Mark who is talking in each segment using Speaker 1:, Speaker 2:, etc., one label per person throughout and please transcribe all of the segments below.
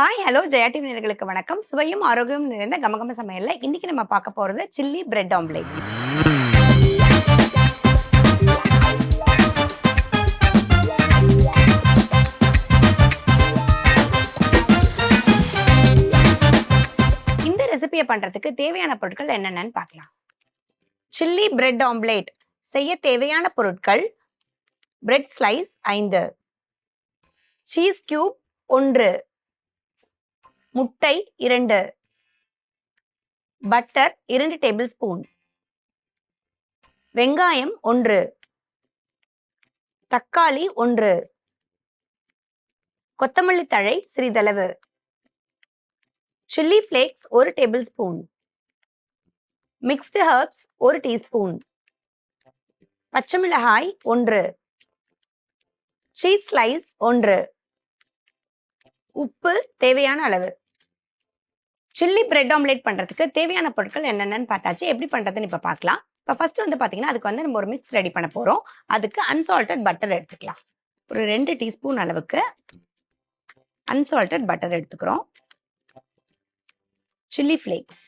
Speaker 1: Hi hello Jaya TV வணக்கம். சுவையும் ஆரோக்கியம் நிறைந்த கமகம சமையல்ல இன்னைக்கு நம்ம பார்க்க போறது சில்லி பிரெட் ஆம்லேட். இந்த ரெசிபியை பண்றதுக்கு தேவையான பொருட்கள் என்னென்னன்னு பார்க்கலாம். Chilli bread omelette. செய்ய தேவையான பொருட்கள் பிரெட் ஸ்லைஸ் ஐந்து. சீஸ் கியூப் ஒன்று. முட்டை இரண்டு. பட்டர் இரண்டு டேபிள் ஸ்பூன். வெங்காயம் ஒன்று. தக்காளி ஒன்று. கொத்தமல்லி தழை சிறிதளவு. சில்லி ஃப்ளேக்ஸ் ஒரு டேபிள் ஸ்பூன். மிக்ஸ்டு ஹர்ப்ஸ் ஒரு டீஸ்பூன். பச்சை மிளகாய் ஒன்று. சீஸ் ஸ்லைஸ் ஒன்று. உப்பு தேவையான அளவு. சில்லி பிரெட் ஆம்லேட் பண்ணுறதுக்கு தேவையான பொருட்கள் என்னென்னு பார்த்தாச்சு. எப்படி பண்ணுறதுன்னு இப்போ பார்க்கலாம். இப்போ ஃபஸ்ட்டு வந்து பார்த்தீங்கன்னா அதுக்கு வந்து நம்ம ஒரு மிக்ஸ் ரெடி பண்ண போகிறோம் அதுக்கு அன்சால்டட் பட்டர் எடுத்துக்கலாம். ஒரு ரெண்டு டீஸ்பூன் அளவுக்கு அன்சால்டட் பட்டர் எடுத்துக்கிறோம். சில்லி ஃப்ளேக்ஸ்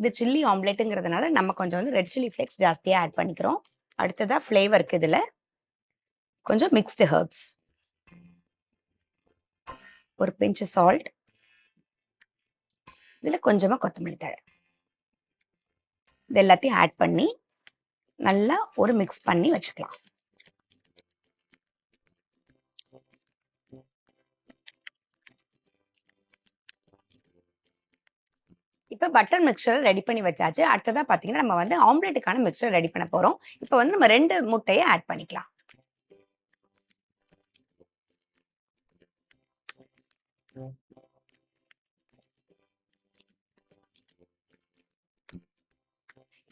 Speaker 1: இது சில்லி ஆம்லேட்டுங்கிறதுனால நம்ம கொஞ்சம் வந்து ரெட் சில்லி ஃப்ளேக்ஸ் ஜாஸ்தியாக ஆட் பண்ணிக்கிறோம். அடுத்ததாக ஃப்ளேவருக்கு இதில். கொஞ்சம் மிக்ஸ்டு ஹர்ப்ஸ் ஒரு பிஞ்சு சால்ட் இதில் கொஞ்சமாக கொத்தமல்லி தழை. இது எல்லாத்தையும் ஆட் பண்ணி நல்லா ஒரு மிக்ஸ் பண்ணி வச்சுக்கலாம். இப்போ பட்டர் மிக்சர் ரெடி பண்ணி வச்சாச்சு. அடுத்ததாக பார்த்தீங்கன்னா நம்ம வந்து ஆம்லேட்டுக்கான மிக்சர் ரெடி பண்ண போகிறோம் இப்போ வந்து நம்ம ரெண்டு முட்டையை ஆட் பண்ணிக்கலாம்.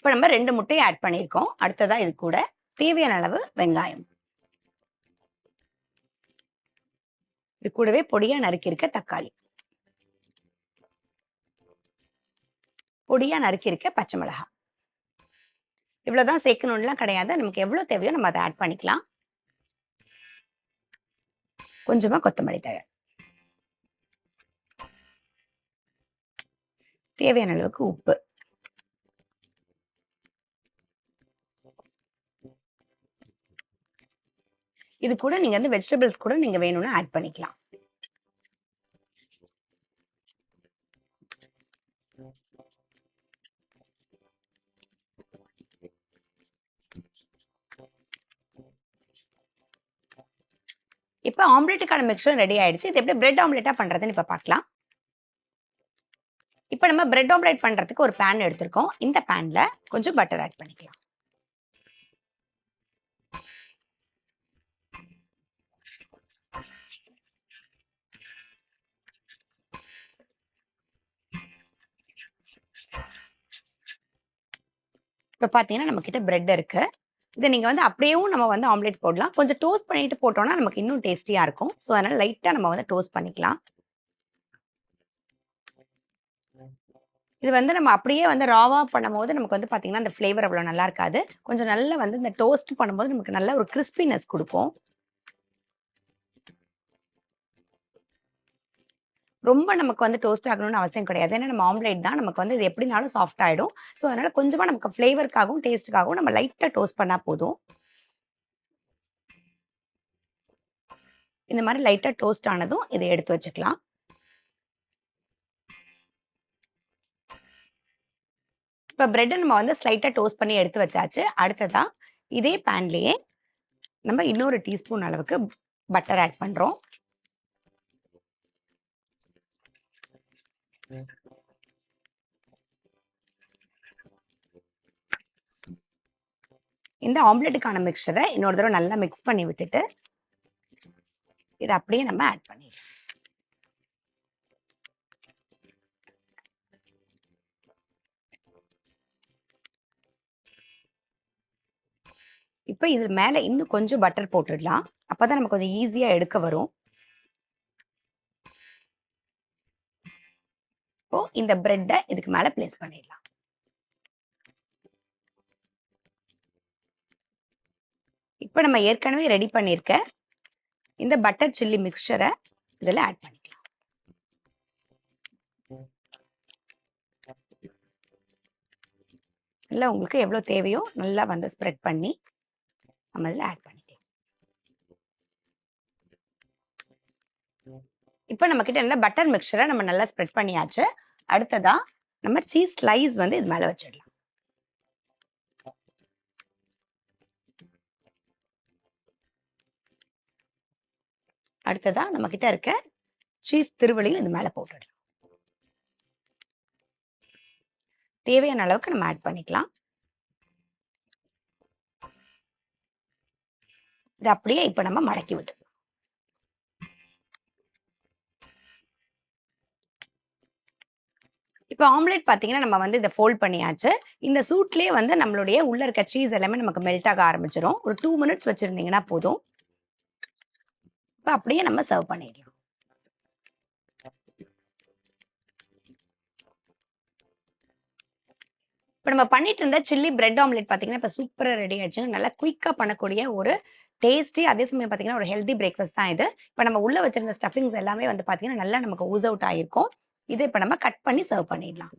Speaker 1: இப்போ நம்ம ரெண்டு முட்டையை ஆட் பண்ணியிருக்கோம். அடுத்ததாக இது கூட தேவையான அளவு வெங்காயம். இது கூடவே பொடியாக நறுக்கியிருக்க தக்காளி. பொடியாக நறுக்கியிருக்க பச்சை மிளகாய். இவ்வளோதான் சேர்க்கணும்லாம் கிடையாது. நமக்கு எவ்வளோ தேவையோ நம்ம அதை ஆட் பண்ணிக்கலாம். கொஞ்சமாக கொத்தமல்லி தழை. தேவையான அளவுக்கு உப்பு. இது கூட நீங்க வந்து வெஜிடபிள்ஸ் கூட நீங்க வேணும்னு ஆட் பண்ணிக்கலாம். இப்போ ஆம்லேட்டுக்கான மிக்சரும் ரெடி ஆயிடுச்சு. இது எப்படி பிரெட் ஆம்லேட்டாக பண்றதுன்னு இப்போ பார்க்கலாம் இப்போ நம்ம பிரெட் ஆம்லேட் பண்றதுக்கு ஒரு பேன் எடுத்திருக்கோம். இந்த பேன்ல கொஞ்சம் பட்டர் ஆட் பண்ணிக்கலாம். இப்போ பார்த்தீங்கன்னா நம்ம கிட்ட பிரெட் இருக்கு. இதை நீங்கள் வந்து அப்படியேவும் நம்ம வந்து ஆம்லேட் போடலாம். கொஞ்சம் டோஸ்ட் பண்ணிட்டு போட்டோம்னா நமக்கு இன்னும் டேஸ்டியாக இருக்கும். ஸோ அதனால லைட்டாக நம்ம வந்து டோஸ்ட் பண்ணிக்கலாம். இது வந்து நம்ம அப்படியே வந்து ராவா பண்ணும்போது நமக்கு வந்து பார்த்தீங்கன்னா அந்த ஃப்ளேவர் அவ்வளோ நல்லா இருக்காது. கொஞ்சம் நல்லா வந்து இந்த டோஸ்ட் பண்ணும்போது நமக்கு நல்ல ஒரு கிறிஸ்பினஸ் கொடுக்கும். ரொம்ப நமக்கு வந்து டோஸ்ட் ஆகணும்னு அவசியம் கிடையாது. ஏன்னா நம்ம ஆம்லேட் தான். நமக்கு வந்து இது எப்படினாலும் சாஃப்ட் ஆகிடும் ஸோ அதனால கொஞ்சமாக நமக்கு ஃப்ளேவருக்காகவும் டேஸ்ட்டுக்காகவும் நம்ம லைட்டாக டோஸ்ட் பண்ணால் போதும். இந்த மாதிரி லைட்டாக டோஸ்ட் ஆனதும் இதை எடுத்து வச்சுக்கலாம். இப்போ ப்ரெட்டை நம்ம வந்து ஸ்லைட்டாக டோஸ்ட் பண்ணி எடுத்து வச்சாச்சு. அடுத்ததாக இதே பேன்லேயே நம்ம இன்னொரு டீஸ்பூன் அளவுக்கு பட்டர் ஆட் பண்ணுறோம் இந்த ஆம்லெட்டுக்கான மிக்சரை இன்னொரு தடவை நல்லா மிக்ஸ் பண்ணி விட்டுட்டு இதை அப்படியே நம்ம ஆட் பண்ணிடலாம். இப்போ இது மேலே இன்னும் கொஞ்சம் பட்டர் போட்டுடலாம். அப்பதான் நமக்கு கொஞ்சம் ஈஸியாக எடுக்க வரும். இப்போ இந்த பிரெட்டை இதுக்கு மேலே பிளேஸ் பண்ணிடலாம். இப்போ நம்ம ஏற்கனவே ரெடி பண்ணியிருக்க இந்த பட்டர் சில்லி மிக்சரை இதில் ஆட் பண்ணிக்கலாம். நல்லா உங்களுக்கு எவ்வளோ தேவையோ நல்லா வந்து ஸ்ப்ரெட் பண்ணி நம்ம இதில் ஆட் பண்ணிக்கலாம். இப்போ நம்ம கிட்ட என்ன பட்டர் மிக்சரை நம்ம நல்லா ஸ்ப்ரெட் பண்ணியாச்சு. அடுத்ததா நம்ம சீஸ் ஸ்லைஸ் வந்து இது மேலே வச்சிடலாம். அடுத்ததா நம்ம கிட்ட இருக்க சீஸ் திருவள்ளியும் இது மேலே போட்டுடலாம். தேவையான அளவுக்கு நம்ம ஆட் பண்ணிக்கலாம். இது அப்படியே இப்போ நம்ம மடக்கி விட்டு இப்போ ஆம்லெட் பார்த்தீங்கன்னா நம்ம வந்து இதை ஃபோல்ட் பண்ணியாச்சு. இந்த சூட்லேயே வந்து நம்மளுடைய உள்ள இருக்க சீஸ் எல்லாமே நமக்கு மெல்ட் ஆக ஆரம்பிச்சிடும் ஒரு டூ மினிட்ஸ் வச்சுருந்தீங்கன்னா போதும். இப்போ அப்படியே நம்ம சர்வ் பண்ணிடலாம். இப்போ நம்ம பண்ணிட்டு இருந்த சில்லி பிரெட் ஆம்லெட் பார்த்தீங்கன்னா இப்போ சூப்பராக ரெடி ஆயிடுச்சு. நல்லா குயிக்காக பண்ணக்கூடிய ஒரு டேஸ்டி அதே சமயம் பார்த்தீங்கன்னா ஒரு ஹெல்தி பிரேக்ஃபாஸ்ட் தான் இது. இப்போ நம்ம உள்ள வச்சிருந்த ஸ்டஃபிங்ஸ் எல்லாமே வந்து பார்த்தீங்கன்னா நல்லா நமக்கு ஊஸ் அவுட் ஆயிருக்கும். இதை இப்போ நம்ம கட் பண்ணி சர்வ் பண்ணிடலாம்.